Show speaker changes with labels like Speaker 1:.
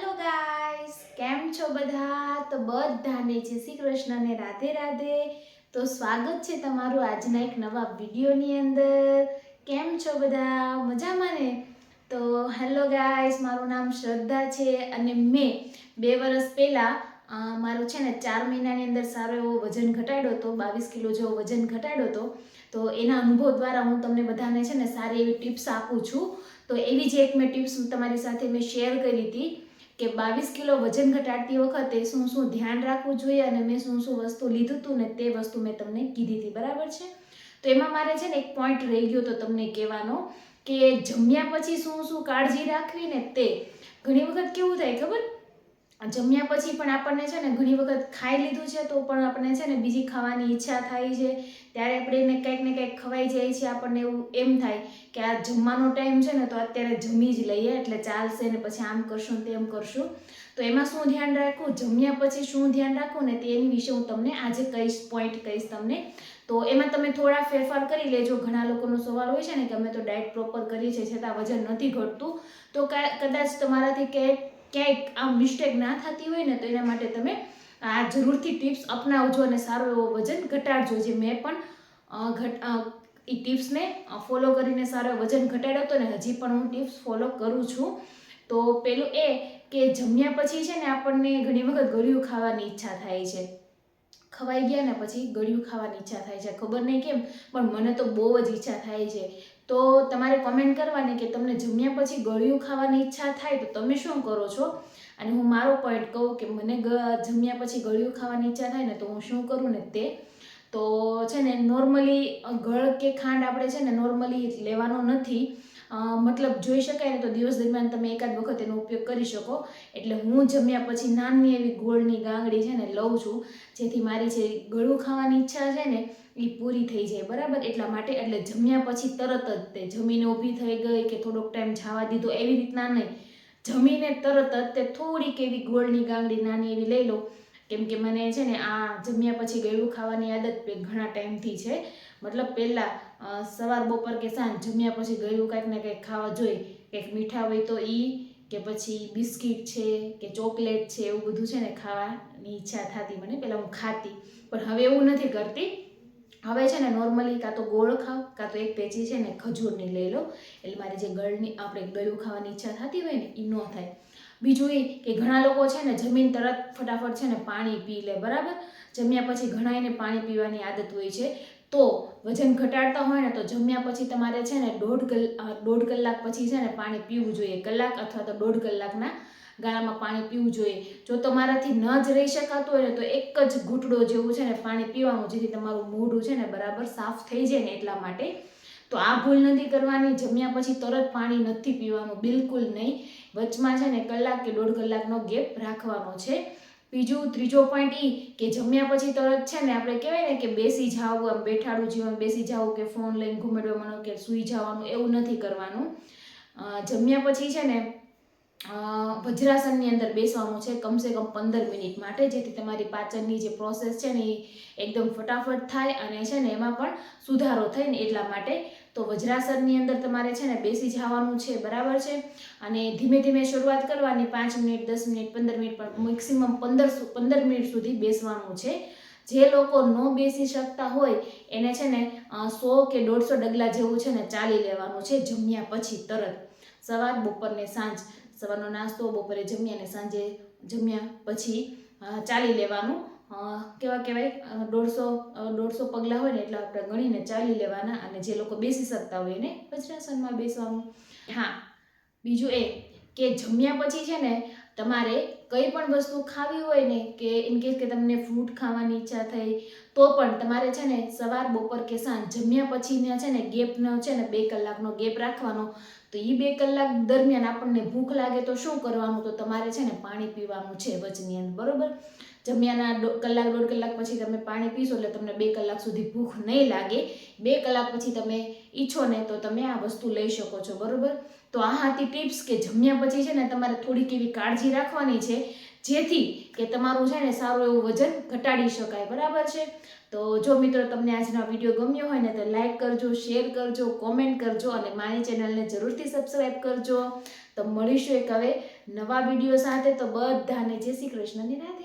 Speaker 1: Hello guys કેમ છો બધા? તો બધાને જય શ્રી કૃષ્ણ ને રાધે રાધે. તો સ્વાગત છે તમારું આજના એક નવા વિડીયોની અંદર. કેમ છો બધા? મજામાં ને? તો હેલો ગાઈસ મારું નામ શ્રદ્ધા છે અને મેં બે વર્ષ પહેલાં મારું છે ને ચાર મહિનાની અંદર સારો એવો વજન ઘટાડ્યો હતો, બાવીસ કિલો જેવો વજન ઘટાડ્યો હતો. તો એના અનુભવ દ્વારા હું તમને બધાને છે ને સારી એવી ટિપ્સ આપું છું. તો એવી જ એક મેં ટિપ્સ તમારી સાથે મેં શેર કરી હતી. કે બાવીસ કિલો વજન ઘટાડતી વખતે શું શું ધ્યાન રાખવું જોઈએ અને મેં શું શું વસ્તુ લીધું હતું ને તે વસ્તુ મેં તમને કીધી હતી, બરાબર છે? તો એમાં મારે છે ને એક પોઈન્ટ રહી ગયો તો તમને કહેવાનો કે જમ્યા પછી શું શું કાળજી રાખવી ને તે. ઘણી વખત કેવું થાય ખબર? જમ્યા પછી પણ આપણને છે ને ઘણી વખત ખાઈ લીધું છે, તો પણ આપણને છે ને બીજી ખાવાની ઈચ્છા થાય છે. ત્યારે આપણે એને કંઈક ને કંઈક ખવાઈ જાય છે, આપણને એવું એમ થાય કે આ જમવાનો ટાઈમ છે ને, તો અત્યારે જમી જ લઈએ, એટલે ચાલશે ને પછી આમ કરશું તેમ કરશું. તો એમાં શું ધ્યાન રાખવું? જમ્યા પછી શું ધ્યાન રાખવું? ને તેની વિશે હું તમને આજે કહીશ પોઈન્ટ કહીશ તમને. તો એમાં તમે થોડા ફેરફાર કરી લેજો. ઘણા લોકોનો સવાલ હોય છે ને કે અમે તો ડાયટ પ્રોપર કરીએ છીએ, છતાં વજન નથી ઘટતું. તો કદાચ તમારાથી કે ક્યાંક આમ મિસ્ટેક ના થતી હોય ને તો એના માટે તમે આ જરૂરથી ટિપ્સ અપનાવજો અને સારો એવો વજન ઘટાડજો. જે મેં પણ ઘટ એ ટિપ્સને ફોલો કરીને સારો વજન ઘટાડ્યો હતો ને, હજી પણ હું ટિપ્સ ફોલો કરું છું. તો પેલું એ કે જમ્યા પછી છે ને આપણને ઘણી વખત ગળ્યું ખાવાની ઈચ્છા થાય છે. ખવાઈ ગયા ને પછી ગળ્યું ખાવાની ઈચ્છા થાય છે. ખબર નહીં કેમ, પણ મને તો બહુ જ ઈચ્છા થાય છે. તો તમારે કમેન્ટ કરવાની કે તમને જમ્યા પછી ગળ્યું ખાવાની ઈચ્છા થાય તો તમે શું કરો છો? અને હું મારો પોઈન્ટ કહું કે મને ગ- જમ્યા પછી ગળ્યું ખાવાની ઈચ્છા થાય ને તો હું શું કરું ને તે? તો છે ને નોર્મલી ગળ કે ખાંડ આપણે છે ને નોર્મલી લેવાનો નથી. મતલબ જોઈ શકાય ને તો દિવસ દરમિયાન તમે એકાદ વખત એનો ઉપયોગ કરી શકો. એટલે હું જમ્યા પછી નાની એવી ગોળની ગાંગડી છે ને લઉં છું, જેથી મારી જે ગળું ખાવાની ઈચ્છા છે ને એ પૂરી થઈ જાય, બરાબર? એટલા માટે, એટલે જમ્યા પછી તરત જ તે જમીને ઊભી થઈ ગઈ કે થોડોક ટાઈમ જવા દીધો, એવી રીતના નહીં. જમીને તરત જ તે થોડીક એવી ગોળની ગાંગડી નાની એવી લઈ લો કેમ કે મને છે ને આ જમ્યા પછી ગળું ખાવાની આદત ઘણા ટાઈમથી છે. મતલબ પહેલાં સવાર, બપોર કે સાંજ જમ્યા પછી ગળું કાંઈક ને કંઈક ખાવા જોઈએ કંઈક મીઠા હોય તો એ કે પછી બિસ્કિટ છે, કે ચોકલેટ છે, એવું બધું છે ને ખાવાની ઈચ્છા થતી મને. પહેલાં હું ખાતી. પણ હવે એવું નથી કરતી. હવે છે ને નોર્મલી કાં તો ગોળ ખાવ, કાં તો એક પેચી છે ને ખજૂરની લઈ લો. એટલે મારી જે ગળની, આપણે ગળું ખાવાની ઈચ્છા થતી હોય ને એ ન થાય. બીજું એ કે ઘણા લોકો છે ને જમીન તરત ફટાફટ છે ને પાણી પી લે, બરાબર? જમ્યા પછી ઘણા એને પાણી પીવાની આદત હોય છે. તો વજન ઘટાડતા હોય ને તો જમ્યા પછી તમારે છે ને દોઢ કલાક દોઢ કલાક પછી છે ને પાણી પીવું જોઈએ. કલાક અથવા તો દોઢ કલાકના ગાળામાં પાણી પીવું જોઈએ. જો તમારાથી ન જ રહી શકાતું હોય ને તો એક જ ઘૂંટડો જેવું છે ને પાણી પીવાનું, જેથી તમારું મોઢું છે ને બરાબર સાફ થઈ જાય ને એટલા માટે તો આ ભૂલ નથી કરવાની. જમ્યા પછી તરત પાણી નથી પીવાનું, બિલકુલ નહીં. વચમાં છે ને કલાક કે દોઢ કલાકનો ગેપ રાખવાનો છે. બીજું, ત્રીજો પોઈન્ટ એ કે જમ્યા પછી તરત છે ને આપણે કહેવાય ને કે બેસી જાવું આમ બેઠાડું જીવન, બેસી જાવું કે ફોન લઈને ઘૂમેડવા માંડો કે સૂઈ જવાનું, એવું નથી કરવાનું. જમ્યા પછી છે ને વજ્રાસનની અંદર બેસવાનું છે કમસે કમ પંદર મિનિટ માટે, જેથી તમારી પાચનની જે પ્રોસેસ છે ને એ એકદમ ફટાફટ થાય અને છે ને એમાં પણ સુધારો થાય ને એટલા માટે તો વજ્રાસનની અંદર તમારે છે ને બેસી જવાનું છે, બરાબર છે? અને ધીમે ધીમે શરૂઆત કરવાની પાંચ મિનિટ, દસ મિનિટ, પંદર મિનિટ પણ મેક્સિમમ પંદર પંદર મિનિટ સુધી બેસવાનું છે. જે લોકો ન બેસી શકતા હોય, એને છે ને સો કે દોઢસો ડગલા જેવું છે ને ચાલી લેવાનું છે, જમ્યા પછી તરત. સવાર, બપોર ને સાંજ. સવારનો નાસ્તો, બપોરે જમ્યા ને સાંજે જમ્યા પછી ચાલી લેવાનું. કેવા કહેવાય? દોઢસો દોઢસો પગલાં હોય ને એટલે આપણે ગણીને ચાલી લેવાના અને જે લોકો બેસી શકતા હોય એને વજ્રાસનમાં બેસવાનું. હા, બીજું એ કે જમ્યા પછી છે ને તમારે કંઈ પણ વસ્તુ ખાવી હોય ને કે ઇન કેસ કે તમને ફ્રૂટ ખાવાની ઈચ્છા થઈ, તો પણ તમારે છે ને સવાર, બપોર કે સાંજ જમ્યા પછીના છે ને ગેપનો છે ને બે કલાકનો ગેપ રાખવાનો, તો એ બે કલાક દરમિયાન આપણને ભૂખ લાગે તો શું કરવાનું? તો તમારે છે ને પાણી પીવાનું છે વચની અંદર બરોબર? જમ્યાના કલાક, દોઢ કલાક પછી તમે પાણી પીશો એટલે તમને બે કલાક સુધી ભૂખ નહીં લાગે. બે કલાક પછી તમે ઈચ્છો ને તો તમે આ વસ્તુ લઈ શકો છો, બરાબર? તો આ હતી ટિપ્સ કે જમ્યા પછી છે ને તમારે થોડીક એવી કાળજી રાખવાની છે, જેથી કે તમારું છે ને સારું એવું વજન ઘટાડી શકાય, બરાબર છે? તો જો મિત્રો તમને આજનો વીડિયો ગમ્યો હોય ને તો લાઇક કરજો, શેર કરજો, કોમેન્ટ કરજો અને મારી ચેનલને જરૂરથી સબસ્ક્રાઈબ કરજો. તો મળીશું એક હવે નવા વીડિયો સાથે. તો બધાને જય શ્રી કૃષ્ણ ને રાધે રાધે